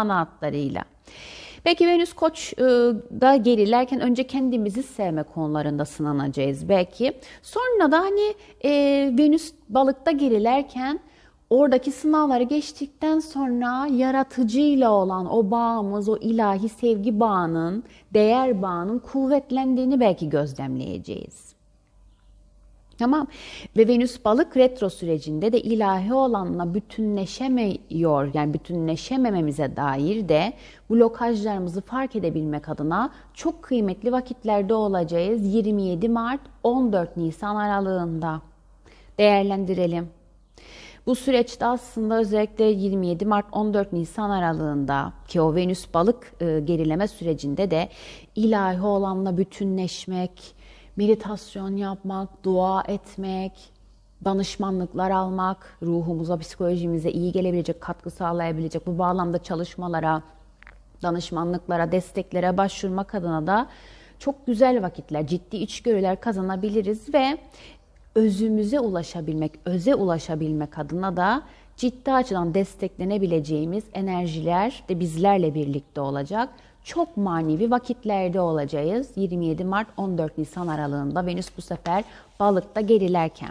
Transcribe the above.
kanatlarıyla. Peki Venüs Koç'da gerilerken önce kendimizi sevme konularında sınanacağız belki. Sonra da hani e, Venüs balıkta gerilerken oradaki sınavları geçtikten sonra yaratıcıyla olan o bağımız, o ilahi sevgi bağının, değer bağının kuvvetlendiğini belki gözlemleyeceğiz. Tamam. Ve Venüs balık retro sürecinde de ilahi olanla bütünleşemiyor. Yani bütünleşemememize dair de blokajlarımızı fark edebilmek adına çok kıymetli vakitlerde olacağız. 27 Mart 14 Nisan aralığında değerlendirelim. Bu süreçte aslında özellikle 27 Mart 14 Nisan aralığında ki o Venüs balık e, gerileme sürecinde de ilahi olanla bütünleşmek, meditasyon yapmak, dua etmek, danışmanlıklar almak, ruhumuza, psikolojimize iyi gelebilecek, katkı sağlayabilecek bu bağlamda çalışmalara, danışmanlıklara, desteklere başvurmak adına da çok güzel vakitler, ciddi içgörüler kazanabiliriz ve özümüze ulaşabilmek, öze ulaşabilmek adına da ciddi açıdan desteklenebileceğimiz enerjiler de bizlerle birlikte olacak. Çok manevi vakitlerde olacağız. 27 Mart 14 Nisan aralığında Venüs bu sefer balıkta gerilerken.